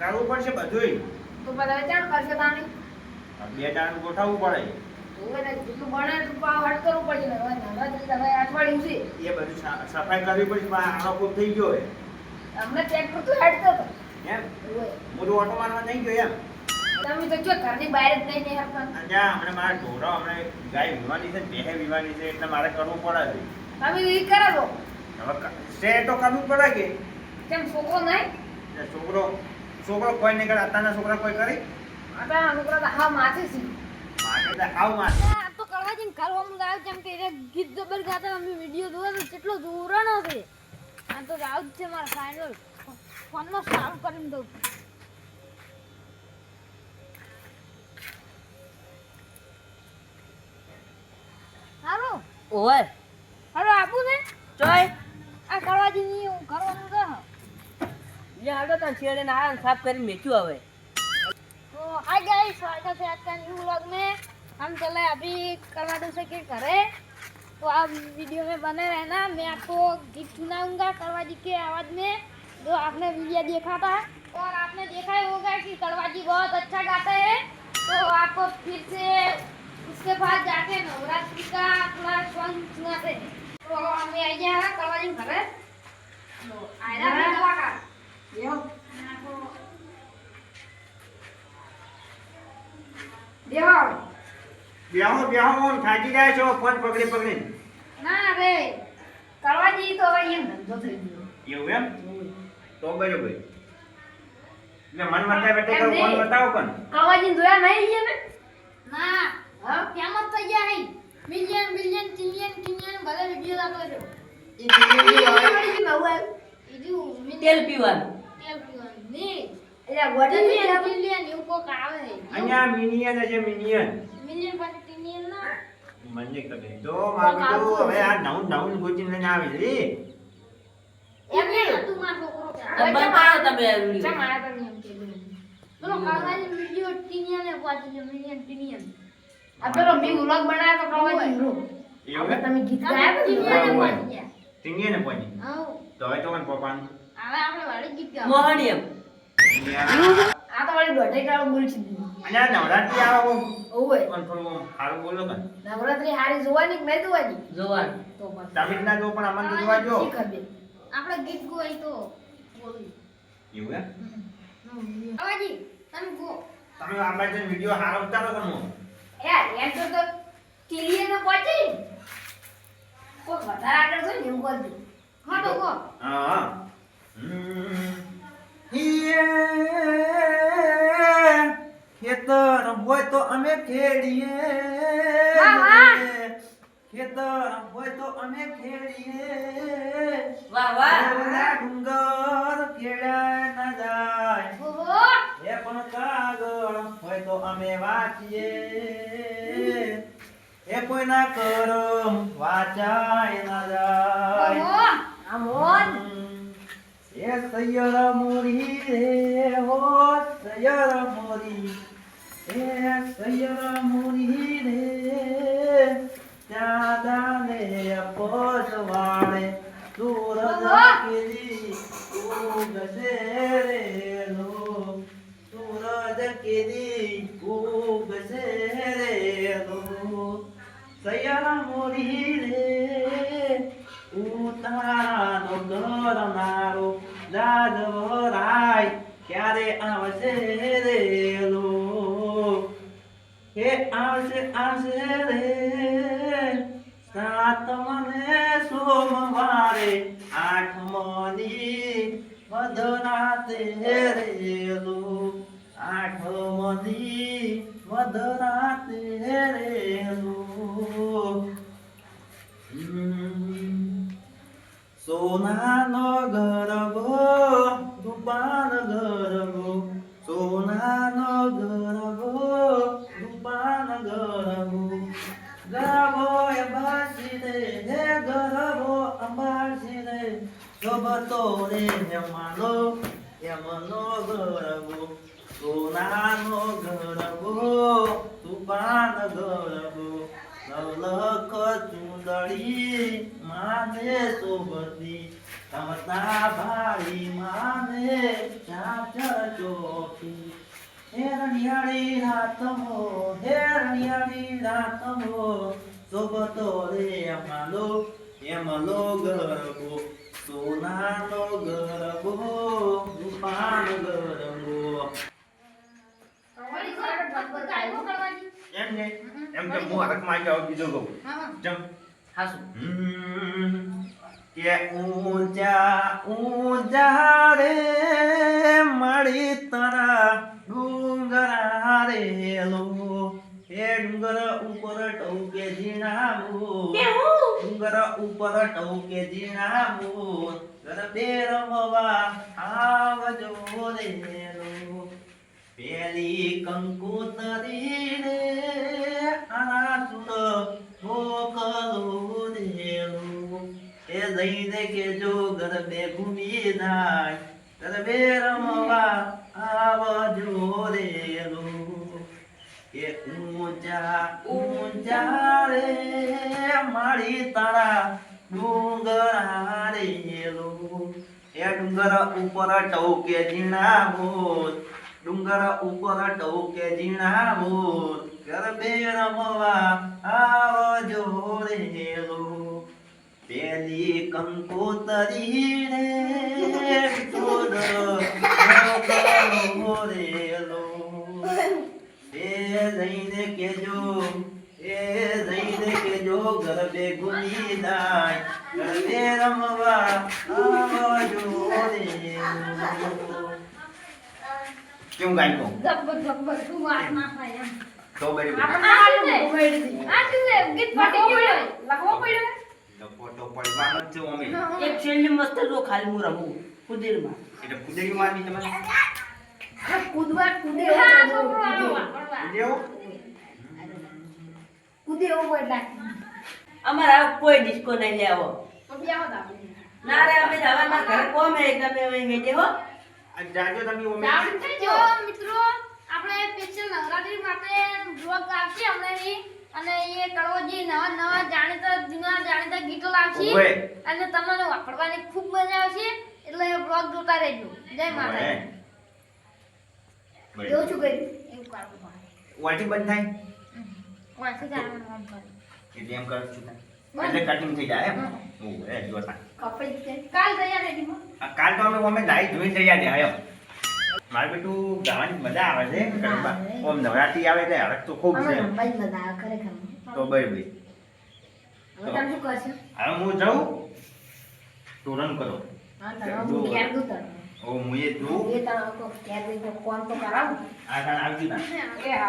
કરવું પડશે બધુંય. તો બધા ચાણ કરશે તાણી આ બે ટાણ ગોઠવવું પડે. જેટલું બને એટલું હટ કરવું પડશે અઠવાડિયું છે. એ બધું સફાઈ કરવી પડશે પણ આનો ખૂબ થઈ ગયો હે. હમણાં ટ્રેક્ટર તો હેડતો હતો એમ. હું તો ઓટો મારવા નહીં ગયો એમ? તમે તો જો ઘરની બહાર જ નહીં નીકળતા ત્યાં હમણાં મારા ઢોરો હમણાં ગાય વીવાની છે ને વિવાની છે એટલે મારે કરવું પડે છે તમે ઈ કરાવો હવે ક- તો કરવું પડે કે? કેમ છોકરો નહીં? છોકરો છોકરો કોઈ નહીં કરે અત્યારના છોકરા કોઈ કરે? આટલા છોકરા તો હા માથે છે. મારે એટલે હાવ મારે તો કરવા જઈને કરવામાં લાવ કેમ કે એને ગીત જબર ગાતા અમે વીડિયો જોયો તો કેટલો જોરાનો છે. આ તો રાવ છે મારા ફાઇનલ ફોનનો સારું કરીને દઉં. હાલો. ઓય. હાલો આપું ને ચોય. આ કરવા જઈને લે હાલો તને છેડે ને આ સાફ કરીને મેચ્યું હવે तो हाय गाइस स्वागत है आज का न्यू व्लॉग में हम चले अभी करवा दो से के घरे तो आप वीडियो में बने रहना मैं आपको गीत सुनाऊंगा करवा जी के आवाज में जो आपने वीडियो देखा था और आपने देखा ही होगा कि करवा जी बहुत अच्छा गाते हैं तो आपको फिर से उसके बाद जाके नवरात्रि का पूरा सॉन्ग सुनाते हैं तो हमें आई गया है करवा जी घरे तो आयरा દેહો દેહો બેહો બેહો થાકી જાય છો. ફોન પકડી પકડી. ના રે. કરવા જઈએ તો હવે એમ ધંધો થઈ ગયો. એવું એમ? તો બરોબર. એટલે મન મરતા બેઠે તો ફોન બતાવો કોણ? કવાજી જોયા નહીં છે ને? ના. હા? ફેમસ થઈ ગયા નહીં મિલિયન મિલિયન ટ્રિલિયન ટ્રિલિયન ભલે વિડિયો લાગો છો તેલ પીવાનું. અહીંયા મિનિયન છે મિનિયન મિનિયન પાસે ટીનિયન ના? મને ખબર તો મારું તો હવે આ ડાઉન ડાઉન ગોચીને લઈને આવી રે એમ ને તું માર છોકરો બંધ તમે વીડિયો. ચમ તમે એમ કે બોલો કાકાની વિડિયો ટીનિયન ને પાછી છે મિનિયન ટીનિયન આ પેલો મી વ્લોગ બનાવ્યો તો કવાજી રો એવું હવે તમે ગીત ગાયા ટિલિયન ને ને હોય. પહોંચી ગયા? ટીંગીએ ને પોની હા તો હવે તો મને પપ્પાનું? હવે આપણે વાળી ગીત ગાવ મોહણી એમ આ તો વળી દોઢેક વાળું બોલશે અને નવરાત્રી આવો ઓય પણ થોડું હારું બોલો કન નવરાત્રી હારી જોવાની કે નહીં જોવાની? જોવાનું. તો બસ. તમે ના જો પણ અમને તો જોવા જો. આપણે ગીત ગોય તો. બોલી. એવું એમ? અવાજી તમે ગો. તમે આમાં જે વિડિયો હારો ઉતારો હું યાર, એમ તો તો ટીલીએ તો પહોંચી. કોક વધારે આગળ હોય ને એવું કરજો. હા તો ગો. હા હા. ખેતર હોય તો અમે ખેડીએ. ખેતર હોય તો અમે ખેડીએ. વાહ વાહ. ડુંગર ખેડ્યા ના જાય. એ પણ કાગળ હોય તો અમે વાંચીએ. એ કોઈના કરમ વાંચાય ના જાય. એ સૈયર મોરી રે હો સૈયર મોરી એ સૈયર મોરી રે ત્યાં દાને પોસવાળે સૂરજ. કેરી ઉગશે રે લો સૂરજ કેરી ઉગશે રે લો સૈયર મોરી રે જાદવરાય ક્યારે આવશે રે લો? હે આવશે આવશે રે. સાતમને સોમવારે આઠમની મધરાતે રેલો આઠમની મધરાતે રેલો હમ. સોનાનો ગરબો રૂપાન ગરબો સોનાનો ગરબો રૂપાન ગરબો ગરબો અંબાસી રે હે ગરબો અંબાસી રે ગબતો રે હેમાનો હેમનો ગરબો સોનાનો ગરબો રૂપાન ગરબો નવલખ ચુંદડી માને શોભતી તમતા ભાળી માને ચાચર ચોકી હે રણિયાળી રાતમો હે રણિયાળી રાતમો શોભતો રે અમાલો એમલો ગરબો સોનાનો ગરબો રૂપાનો ગરબો વળી ઘર ગબ્બર ગાયકો કરવાની એમ ને એમ કે માં જાઉં બીજો કહું. હા. જમ. હાસું. કે ઊંચા ઊંચા રે મળી તારા ડુંગરા રેલો એ ડુંગર ઉપર ટૌકે ઝીણામો. ડુંગર ઉપર ટૌકે ઝીણામો. ગરબે રમવા આવજો રેલો પેલી કંકોતરી રે એ જઈને કે જો ગરબે ઘૂમી નાય. ગરબે રમવા આવજો રેલો કે ઊંચા ઊંચા રે માળી તારા ડુંગરા રેલો એ ડુંગર ઉપર ટૌકે ઝીણા ભૂત ડુંગર ઉપર ટૌકે ઝીણા ભૂત ગરબે રમવા આવજો રેલો પેલી કંકોતરી રે છોડ રેલો એ જઈને કેજો એ જઈને કેજો ગરબે ગુમી જાય ગરબે રમવા આવજો રેલો કેવું ગાયકો ગબ્બર ગબ્બર તું વાત ના થાય એમ તો બેરી આપણે આ છે? આ છે? ગીત પાટી ગયું લખવો પડ્યો પડવાનો છે ઓમે એક છેલ્લી મસ્ત જો ખાલી હું રમું કુદીરમાં. એટલે કુદરી મારવી તમારે? કૂદવા કૂદે કૂદે. એવો. એટલે અમારે કોઈ ડિસ્કો નહીં લેવો ના રે અમે જવાના ઘર કોમે તમે હવે મેટે હો. આ જાજો તમે ઓમે. જો જો મિત્રો. આપણે સ્પેશિયલ નવરાત્રી માટે બ્લોગ આવશે હમણાંથી અને એ કરવો જે નવા નવા જાણીતા ગીતો લાવશે અને તમને વાપરવાની ખૂબ મજા આવશે એટલે બ્લોગ જોતા રહેજો. જય માતા ઓવે. છું એવું કરવું વાટી બંધ થાય? વાટી કરે. એટલે એમ કરું છું એટલે કટિંગ થઈ જાય એમ? કપડી છે કાલ તૈયાર હો. કાલ તો અમે અમે લાઈ જોઈ તૈયાર છે એમ. મારે બેટું ગાવાની મજા આવે છે ઓમ નવરાત્રી આવે છે હરક તો ખૂબ છે. જ તો બરાબર. હવે હું જાઉં? તોરણ કરો. ઓ હું એ જોઉં. એ તને ઘેર દઈ તો ફોન તો કરાવું. આ કાલ આવજો. ના એ હા.